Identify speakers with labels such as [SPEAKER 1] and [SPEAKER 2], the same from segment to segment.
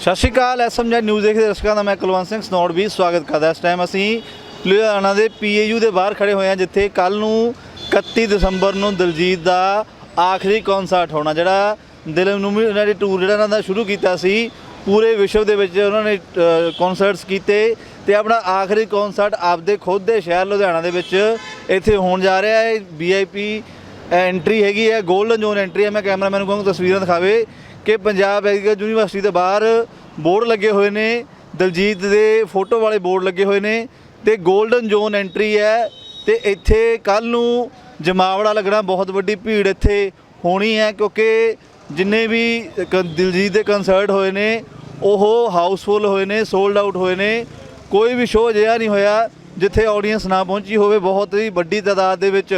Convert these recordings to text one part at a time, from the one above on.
[SPEAKER 1] ਸਤਿ ਸ਼੍ਰੀ ਅਕਾਲ SMG news ਦੇਖਦੇ ਦਰਸ਼ਕਾਂ ਦਾ ਮੈਂ ਕੁਲਵੰਤ ਸਿੰਘ ਸਨੌੜ ਵੀ ਸਵਾਗਤ ਕਰਦਾ ਇਸ ਟਾਈਮ ਅਸੀਂ ਲੁਧਿਆਣਾ ਦੇ ਪੀਏਯੂ ਦੇ ਬਾਹਰ ਖੜੇ ਹੋਏ ਹਾਂ, ਜਿੱਥੇ ਕੱਲ ਨੂੰ 31 ਦਸੰਬਰ ਨੂੰ ਦਿਲਜੀਤ ਦਾ ਆਖਰੀ ਕਨਸਰਟ ਹੋਣਾ, ਜਿਹੜਾ ਦਿਲ ਨੂੰ ਵੀ ਉਹਨਾਂ ਦੇ ਟੂਰ ਜਿਹੜਾ ਉਹਨਾਂ ਦਾ ਸ਼ੁਰੂ ਕੀਤਾ ਸੀ, ਪੂਰੇ ਵਿਸ਼ਵ ਦੇ ਵਿੱਚ ਉਹਨਾਂ ਨੇ ਕਨਸਰਟਸ ਕੀਤੇ ਤੇ ਆਪਣਾ ਆਖਰੀ ਕਨਸਰਟ ਆਪਦੇ ਖੁਦ ਦੇ ਸ਼ਹਿਰ ਲੁਧਿਆਣਾ ਦੇ ਵਿੱਚ ਇੱਥੇ ਹੋਣ ਜਾ ਰਿਹਾ ਹੈ। ਵੀਆਈਪੀ ਐਂਟਰੀ ਹੈਗੀ ਹੈ 골ਡਨ ਜ਼ੋਨ ਐਂਟਰੀ ਹੈ। ਮੈਂ ਕੈਮਰਾਮੈਨ ਨੂੰ ਕਹਾਂਗਾ, ਤਸਵੀਰਾਂ ਦਿਖਾਵੇ। ਕਿ ਪੰਜਾਬ ਐਗਰੀਕਲਚਰ ਯੂਨੀਵਰਸਿਟੀ ਦੇ ਬਾਹਰ ਬੋਰਡ ਲੱਗੇ ਹੋਏ ਨੇ, ਦਲਜੀਤ ਦੇ ਫੋਟੋ ਵਾਲੇ ਬੋਰਡ ਲੱਗੇ ਹੋਏ ਨੇ ਤੇ 골ਡਨ ਜ਼ੋਨ ਐਂਟਰੀ ਹੈ ਤੇ ਇੱਥੇ ਕੱਲ ਨੂੰ ਜਮਾਵੜਾ ਲੱਗਣਾ ਬਹੁਤ ਵੱਡੀ ਭੀੜ ਇੱਥੇ ਹੋਣੀ ਹੈ ਕਿਉਂਕਿ ਜਿੰਨੇ ਵੀ ਦਲਜੀਤ ਦੇ ਕਨਸਰਟ ਹੋਏ ਨੇ, ਉਹ ਹਾਊਸਫੁੱਲ ਹੋਏ ਨੇ ਸੋਲਡ ਆਊਟ ਹੋਏ ਨੇ, ਕੋਈ ਵੀ ਸ਼ੋਅ ਜਿਹਾ ਨਹੀਂ ਹੋਇਆ ਜਿੱਥੇ ਆਡੀਅנס ਨਾ ਪਹੁੰਚੀ ਹੋਵੇ, ਬਹੁਤ ਹੀ ਵੱਡੀ ਤਾਦਾਦ ਦੇ ਵਿੱਚ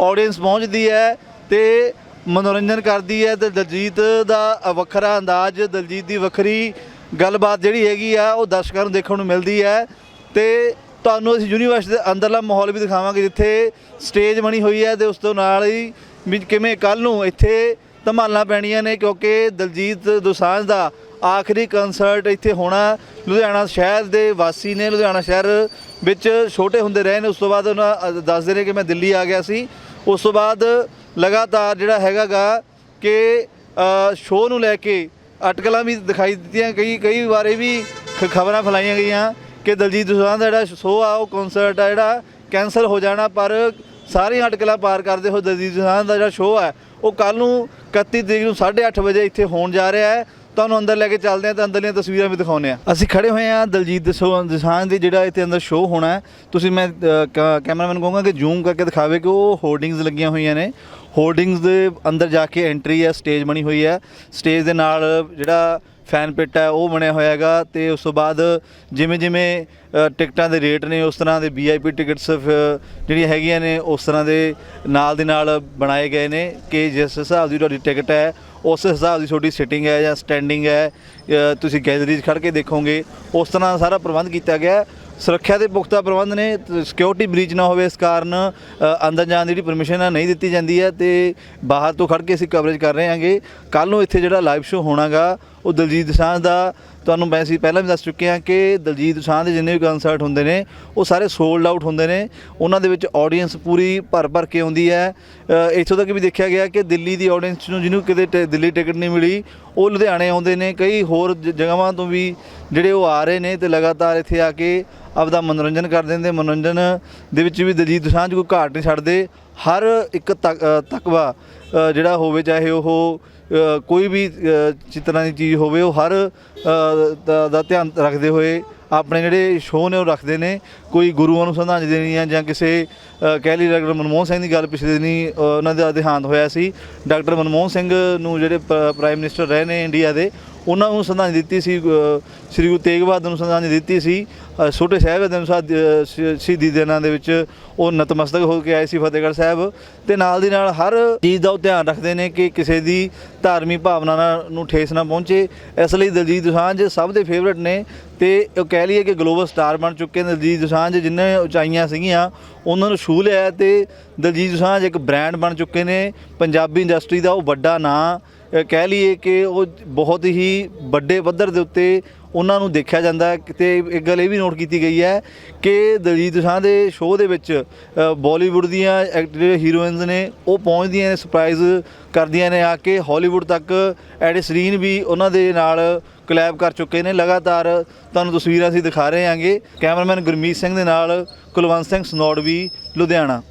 [SPEAKER 1] ਆਡੀਅנס ਪਹੁੰਚਦੀ ਹੈ ਤੇ ਮਨੋਰੰਜਨ ਕਰਦੀ ਹੈ ਤੇ ਦਲਜੀਤ ਦਾ ਵੱਖਰਾ ਅੰਦਾਜ਼, ਦਲਜੀਤ ਦੀ ਵੱਖਰੀ ਗੱਲਬਾਤ ਜਿਹੜੀ ਹੈਗੀ ਆ, ਉਹ ਦਰਸ਼ਕਾਂ ਨੂੰ ਦੇਖਣ ਨੂੰ ਮਿਲਦੀ ਹੈ ਤੇ ਤੁਹਾਨੂੰ ਅਸੀਂ ਯੂਨੀਵਰਸਿਟੀ ਦੇ ਅੰਦਰਲਾ ਮਾਹੌਲ ਵੀ ਦਿਖਾਵਾਂਗੇ ਜਿੱਥੇ ਸਟੇਜ ਬਣੀ ਹੋਈ ਹੈ ਤੇ ਉਸ ਤੋਂ ਨਾਲ ਹੀ ਵੀ ਕਿਵੇਂ ਕੱਲ ਨੂੰ ਇੱਥੇ ਧਮਾਲਾਂ ਪੈਣੀਆਂ ਨੇ ਕਿਉਂਕਿ ਦਲਜੀਤ ਦੋਸਾਂਝ ਦਾ ਆਖਰੀ ਕਨਸਰਟ ਇੱਥੇ ਹੋਣਾ ਲੁਧਿਆਣਾ ਸ਼ਹਿਰ ਦੇ ਵਾਸੀ ਨੇ। ਲੁਧਿਆਣਾ ਸ਼ਹਿਰ ਵਿੱਚ ਛੋਟੇ ਹੁੰਦੇ ਰਹੇ ਨੇ, ਉਸ ਤੋਂ ਬਾਅਦ ਉਹਨਾਂ ਦੱਸਦੇ ਨੇ ਕਿ ਮੈਂ ਦਿੱਲੀ ਆ ਗਿਆ ਸੀ। ਉਸ ਤੋਂ ਬਾਅਦ ਲਗਾਤਾਰ ਜਿਹੜਾ ਹੈਗਾਗਾ ਕਿ ਸ਼ੋਅ ਨੂੰ ਲੈ ਕੇ ਅਟਕਲਾਂ ਵੀ ਦਿਖਾਈ ਦਿੱਤੀਆਂ, ਕਈ ਕਈ ਵਾਰੇ ਵੀ ਖਬਰਾਂ ਫੈਲਾਈਆਂ ਗਈਆਂ ਕਿ ਦਲਜੀਤ ਦੋਸਾਂਝ ਦਾ ਜਿਹੜਾ ਸ਼ੋਅ ਆ, ਉਹ ਕਨਸਰਟ ਆ, ਜਿਹੜਾ ਕੈਨਸਲ ਹੋ ਜਾਣਾ, ਪਰ ਸਾਰੀਆਂ ਅਟਕਲਾਂ ਪਾਰ ਕਰਦੇ ਹੋਏ ਦਲਜੀਤ ਦੋਸਾਂਝ ਦਾ ਜਿਹੜਾ ਸ਼ੋਅ ਹੈ ਉਹ ਕੱਲ ਨੂੰ 31 ਤਰੀਕ ਨੂੰ 8:30 ਵਜੇ ਇੱਥੇ ਹੋਣ ਜਾ ਰਿਹਾ ਹੈ। ਤੁਹਾਨੂੰ ਅੰਦਰ ਲੈ ਕੇ ਚੱਲਦੇ ਹਾਂ ਤਾਂ ਅੰਦਰਲੀਆਂ ਤਸਵੀਰਾਂ ਵੀ ਦਿਖਾਉਂਦੇ ਆ ਅਸੀਂ ਖੜੇ ਹੋਏ ਆ ਦਲਜੀਤ ਦਸੋ- ਦੋਸਾਂਝ ਦੀ, ਜਿਹੜਾ ਇੱਥੇ ਅੰਦਰ ਸ਼ੋਅ ਹੋਣਾ ਹੈ। ਤੁਸੀਂ ਮੈਂ ਕ- ਕੈਮਰਾਮੈਨ ਕਹੂੰਗਾ ਕਿ ਜ਼ੂਮ ਕਰਕੇ ਦਿਖਾਵੇ ਕਿ ਉਹ ਹੋਰਡਿੰਗਸ ਲੱਗੀਆਂ ਹੋਈਆਂ ਨੇ। ਹੋਰਡਿੰਗਸ ਦੇ ਅੰਦਰ ਜਾ ਕੇ ਐਂਟਰੀ ਹੈ ਸਟੇਜ ਬਣੀ ਹੋਈ ਹੈ। ਸਟੇਜ ਦੇ ਨਾਲ ਜਿਹੜਾ ਫੈਨ ਪਿੱਟ ਹੈ, ਉਹ ਬਣਿਆ ਹੋਇਆ ਹੈਗਾ ਤੇ ਉਸ ਤੋਂ ਬਾਅਦ ਜਿਵੇਂ ਜਿਵੇਂ ਟਿਕਟਾਂ ਦੇ ਰੇਟ ਨੇ, ਉਸ ਤਰ੍ਹਾਂ ਦੇ ਵੀਆਈਪੀ ਟਿਕਟਸ ਜਿਹੜੀਆਂ ਹੈਗੀਆਂ ਨੇ, ਉਸ ਤਰ੍ਹਾਂ ਦੇ ਨਾਲ ਦੇ ਨਾਲ ਬਣਾਏ ਗਏ ਨੇ ਕਿ ਜਿਸ ਹਿਸਾਬ ਦੀ ਤੁਹਾਡੀ ਟਿਕਟ ਹੈ, ਉਸ ਹਿਸਾਬ ਦੀ ਤੁਹਾਡੀ ਸਿਟਿੰਗ ਹੈ ਜਾਂ ਸਟੈਂਡਿੰਗ ਹੈ ਤੁਸੀਂ ਗੈਲਰੀ 'ਚ ਖੜ ਕੇ ਦੇਖੋਗੇ, ਉਸ ਤਰ੍ਹਾਂ ਸਾਰਾ ਪ੍ਰਬੰਧ ਕੀਤਾ ਗਿਆ ਸੁਰੱਖਿਆ ਦੇ ਪੁਖਤਾ ਪ੍ਰਬੰਧ ਨੇ ਸਿਕਿਉਰਿਟੀ ਬ੍ਰੀਚ ਨਾ ਹੋਵੇ ਇਸ ਕਾਰਨ ਅੰਦਰ ਜਾਣ ਦੀ ਜਿਹੜੀ ਪਰਮਿਸ਼ਨ ਹੈ, ਨਹੀਂ ਦਿੱਤੀ ਜਾਂਦੀ ਹੈ ਤੇ ਬਾਹਰ ਤੋਂ ਖੜ ਕੇ ਅਸੀਂ ਕਵਰੇਜ ਕਰ ਰਹੇ ਹਾਂਗੇ। ਕੱਲ ਨੂੰ ਇੱਥੇ ਜਿਹੜਾ ਲਾਈਵ ਸ਼ੋਅ ਹੋਣਾਗਾ ਉਹ ਦਲਜੀਤ ਦੋਸਾਂਝ ਦਾ ਤੁਹਾਨੂੰ ਮੈਂ ਸੀ ਪਹਿਲਾਂ ਵੀ ਦੱਸ ਚੁੱਕੇ ਹਾਂ ਕਿ ਦਲਜੀਤ ਦੋਸਾਂਝ ਦੇ ਜਿੰਨੇ ਵੀ ਕਨਸਰਟ ਹੁੰਦੇ ਨੇ, ਉਹ ਸਾਰੇ ਸੋਲਡ ਆਊਟ ਹੁੰਦੇ ਨੇ। ਉਹਨਾਂ ਦੇ ਵਿੱਚ ਆਡੀਅנס ਪੂਰੀ ਭਰ ਭਰ ਕੇ ਆਉਂਦੀ ਹੈ। ਇੱਥੋਂ ਤੱਕ ਵੀ ਦੇਖਿਆ ਗਿਆ ਕਿ ਦਿੱਲੀ ਦੀ ਆਡੀਅנס ਨੂੰ ਜਿਹਨੂੰ ਕਿਤੇ ਦਿੱਲੀ ਟਿਕਟ ਨਹੀਂ ਮਿਲੀ, ਉਹ ਲੁਧਿਆਣੇ ਆਉਂਦੇ ਨੇ। ਕਈ ਹੋਰ ਜਗ੍ਹਾਵਾਂ ਤੋਂ ਵੀ ਜਿਹੜੇ ਉਹ ਆ ਰਹੇ ਨੇ ਤੇ ਲਗਾਤਾਰ ਇੱਥੇ ਆ ਕੇ ਆਪਦਾ ਮਨੋਰੰਜਨ ਕਰਦੇ ਨੇ ਮਨੋਰੰਜਨ ਦੇ ਵਿੱਚ ਵੀ ਦਲਜੀਤ ਦੋਸਾਂਝ ਕੋਈ ਘਾਟ ਨਹੀਂ ਛੱਡਦੇ। ਹਰ ਇੱਕ ਤਕਵਾ ਜਿਹੜਾ ਹੋਵੇ, ਚਾਹੇ ਉਹ ਕੋਈ ਵੀ ਅ, ਚਿਤਰਾਂ ਦੀ ਚੀਜ਼ ਹੋਵੇ ਉਹ ਹਰ ਦਾ ਧਿਆਨ ਰੱਖਦੇ ਹੋਏ ਆਪਣੇ ਜਿਹੜੇ ਸ਼ੋਅ ਨੇ ਉਹ ਰੱਖਦੇ ਨੇ। ਕੋਈ ਗੁਰੂਆਂ ਨੂੰ ਸ਼ਰਧਾਂਜਲੀ ਦੇਣੀ ਆ ਜਾਂ ਕਿਸੇ ਕਹਿ ਲਈ ਡਾਕਟਰ ਮਨਮੋਹਨ ਸਿੰਘ ਦੀ ਗੱਲ ਪਿਛਲੇ ਦਿਨੀ ਉਹਨਾਂ ਦਾ ਦੇਹਾਂਤ ਹੋਇਆ ਸੀ। ਡਾਕਟਰ ਮਨਮੋਹਨ ਸਿੰਘ ਨੂੰ ਜਿਹੜੇ ਪ੍ਰਾਈਮ ਮਿਨਿਸਟਰ ਰਹੇ ਨੇ ਇੰਡੀਆ ਦੇ ਉਹਨਾਂ ਨੂੰ ਸ਼ਰਧਾਂਜਲੀ ਦਿੱਤੀ ਸੀ ਸ੍ਰੀ ਗੁਰੂ ਤੇਗ ਬਹਾਦਰ ਨੂੰ ਸ਼ਰਧਾਂਜਲੀ ਦਿੱਤੀ ਸੀ। ਛੋਟੇ ਸਾਹਿਬਜ਼ਾਦੇ ਦੇ ਅਨੁਸਾਰ ਸ਼ਹੀਦੀ ਦਿਨਾਂ ਦੇ ਵਿੱਚ ਉਹ ਨਤਮਸਤਕ ਹੋ ਕੇ ਆਏ ਸੀ ਫਤਿਹਗੜ੍ਹ ਸਾਹਿਬ ਤੇ ਨਾਲ ਦੀ ਨਾਲ ਹਰ ਚੀਜ਼ ਦਾ ਉਹ ਧਿਆਨ ਰੱਖਦੇ ਨੇ ਕਿ ਕਿਸੇ ਦੀ ਧਾਰਮਿਕ ਭਾਵਨਾ ਨਾਲ- ਨੂੰ ਠੇਸ ਨਾ ਪਹੁੰਚੇ। ਇਸ ਲਈ ਦਲਜੀਤ ਦੁਸਾਂਝ ਸਭ ਦੇ ਫੇਵਰਟ ਨੇ ਤੇ ਉਹ ਕਹਿ ਲਈਏ ਕਿ ਗਲੋਬਲ ਸਟਾਰ ਬਣ ਚੁੱਕੇ ਨੇ ਦਲਜੀਤ ਦੁਸਾਂਝ, ਜਿੰਨੇ ਉਚਾਈਆਂ ਸੀਗੀਆਂ, ਉਹਨਾਂ ਨੂੰ ਛੂਹ ਲਿਆ ਤੇ ਦਲਜੀਤ ਦੁਸਾਂਝ ਇੱਕ ਬ੍ਰਾਂਡ ਬਣ ਚੁੱਕੇ ਨੇ। ਪੰਜਾਬੀ ਇੰਡਸਟਰੀ ਦਾ ਉਹ ਵੱਡਾ ਨਾਂ ਕਹਿ ਲਈਏ ਕਿ ਉਹ ਬਹੁਤ ਹੀ ਵੱਡੇ ਪੱਧਰ ਦੇ ਉੱਤੇ ਉਹਨਾਂ ਨੂੰ ਦੇਖਿਆ ਜਾਂਦਾ ਹੈ। ਤੇ ਇੱਕ ਗੱਲ ਇਹ ਵੀ ਨੋਟ ਕੀਤੀ ਗਈ ਹੈ ਕਿ ਦਲਜੀਤ ਦੋਸਾਂਝ ਦੇ ਸ਼ੋਅ ਦੇ ਵਿੱਚ ਅ, ਬਾਲੀਵੁੱਡ ਦੀਆਂ ਐਕਟ- ਜਿਹੜੇ ਹੀਰੋਇਨਸ ਨੇ ਉਹ ਪਹੁੰਚਦੀਆਂ ਨੇ ਸਰਪ੍ਰਾਈਜ਼ ਕਰਦੀਆਂ ਨੇ ਆ ਕੇ ਹਾਲੀਵੁੱਡ ਤੱਕ ਐਡਿਸਰੀਨ ਵੀ ਉਹਨਾਂ ਦੇ ਨਾਲ ਕਲੈਬ ਕਰ ਚੁੱਕੇ ਨੇ। ਲਗਾਤਾਰ ਤੁਹਾਨੂੰ ਤਸਵੀਰਾਂ ਅਸੀਂ ਦਿਖਾ ਰਹੇ ਹਾਂਗੇ। ਕੈਮਰਾਮੈਨ ਗੁਰਮੀਤ ਸਿੰਘ ਦੇ ਨਾਲ ਕੁਲਵੰਤ ਸਿੰਘ ਸਨੌੜ ਵੀ ਲੁਧਿਆਣਾ।